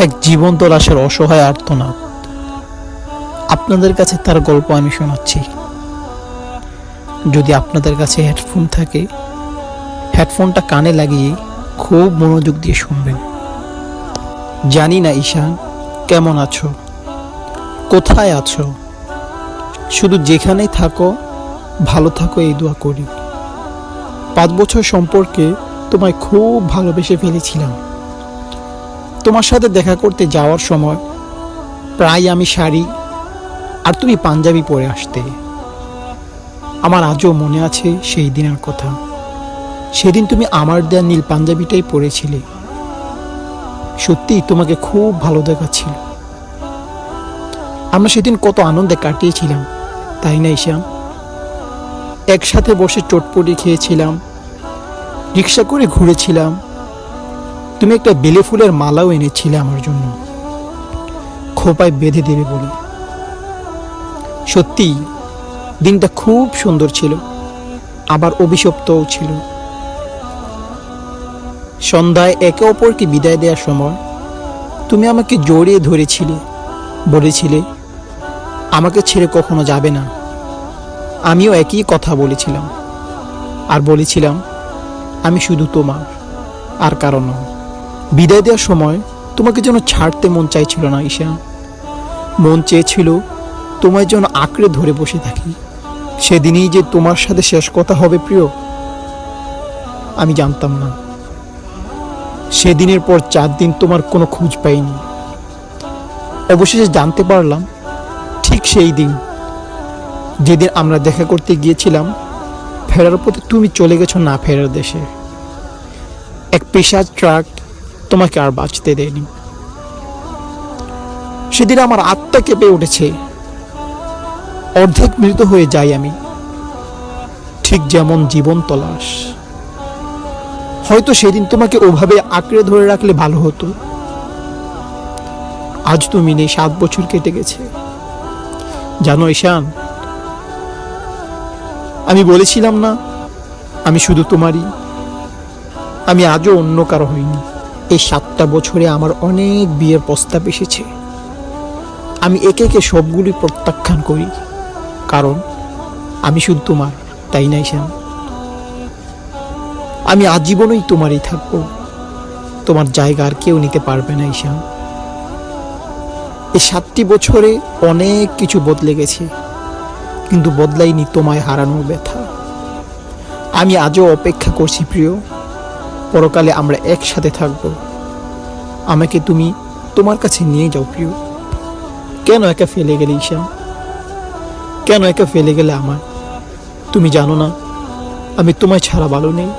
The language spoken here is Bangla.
এক জীবন্ত লাশের অসহায় আর্তনাদ। আপনাদের কাছে তার গল্প আমি শোনাচ্ছি। যদি আপনাদের কাছে হেডফোন থাকে, হেডফোনটা কানে লাগিয়ে খুব মনোযোগ দিয়ে শুনবেন। জানি না ঈশান, কেমন আছো? কোথায় আছো? শুধু যেখানেই থাকো, ভালো থাকো, এই দোয়া করি। পাঁচ বছর সম্পর্কে তোমায় খুব ভালোবেসে ফেলেছিলাম। তোমার সাথে দেখা করতে যাওয়ার সময় প্রায় আমি শাড়ি আর তুমি পাঞ্জাবি পরে আসতে। আমার আজও মনে আছে সেই দিনের কথা। সেদিন তুমি আমার দেয়া নীল পাঞ্জাবিটাই পরেছিলে। সত্যি তোমাকে খুব ভালো দেখাচ্ছিল। আমরা সেদিন কত আনন্দে কাটিয়েছিলাম, তাই না ঈশান? একসাথে বসে চটপটি খেয়েছিলাম, রিক্সা করে ঘুরেছিলাম তুমি একটা বেলে ফুলের মালাও এনেছিলে আমার জন্য। খোপায় বেঁধে দেবে বলে। সত্যি, দিনটা খুব সুন্দর ছিল। আবার অভিশপ্তও ছিল। সন্ধ্যায় একে অপরকে বিদায় দেওয়ার সময় তুমি আমাকে জড়িয়ে ধরেছিলে, বলেছিলে, আমাকে ছেড়ে কখনো যাবে না। আমিও একই কথা বলেছিলাম। আর বলেছিলাম, আমি শুধু তোমার, আর কারণ নয়। বিদায় দেওয়ার সময় তোমাকে যেন ছাড়তে মন চাইছিল না, ঈশা। মন চেয়েছিল তোমায় যেন আঁকড়ে ধরে বসে থাকি। সেদিনই যে তোমার সাথে শেষ কথা হবে, প্রিয়, আমি জানতাম না। সেদিনের পর চার দিন তোমার কোনো খোঁজ পাইনি। অবশেষে জানতে পারলাম, ঠিক সেই দিন যেদিন আমরা দেখা করতে গিয়েছিলাম, ফেরার পথে তুমি চলে গেছো না ফেরার দেশে। এক পেশার ট্রাক তোমাকে আর বাঁচতে দেয়নি। সেদিন আমার আত্মা কেঁপে উঠেছে। অর্ধেক মৃত হয়ে যাই আমি। ঠিক যেমন জীবন তলাশ। হয়তো সেদিন তোমাকে ওভাবে আঁকড়ে ধরে রাখলে ভালো হতো। আজ তুমি নেই, সাত বছর কেটে গেছে। জানো ঈশান, আমি বলেছিলাম না, আমি শুধু তোমারই। আমি আজও অন্য কারও হইনি। এই সাতটা বছরে আমার অনেক বিয়ের প্রস্তাব এসেছে। আমি একে একে সবগুলি প্রত্যাখ্যান করি। কারণ আমি শুধু তোমার, তাই না শ্যাম? আমি আজীবনই তোমারই থাকব। তোমার জায়গা আর কেউ নিতে পারবে না ঈশান এই সাতটি বছরে অনেক কিছু বদলে গেছে, কিন্তু বদলাইনি তোমায় হারানোর ব্যথা। আমি আজও অপেক্ষা করছি প্রিয়। পরকালে আমরা একসাথে থাকব। আমাকে তুমি তোমার কাছে নিয়ে যাও, প্রিয়। কেন একা ফেলে গেলে ঈশা কেন একা ফেলে গেলে আমার? তুমি জানো না, আমি তোমায় ছাড়া ভালো নেই।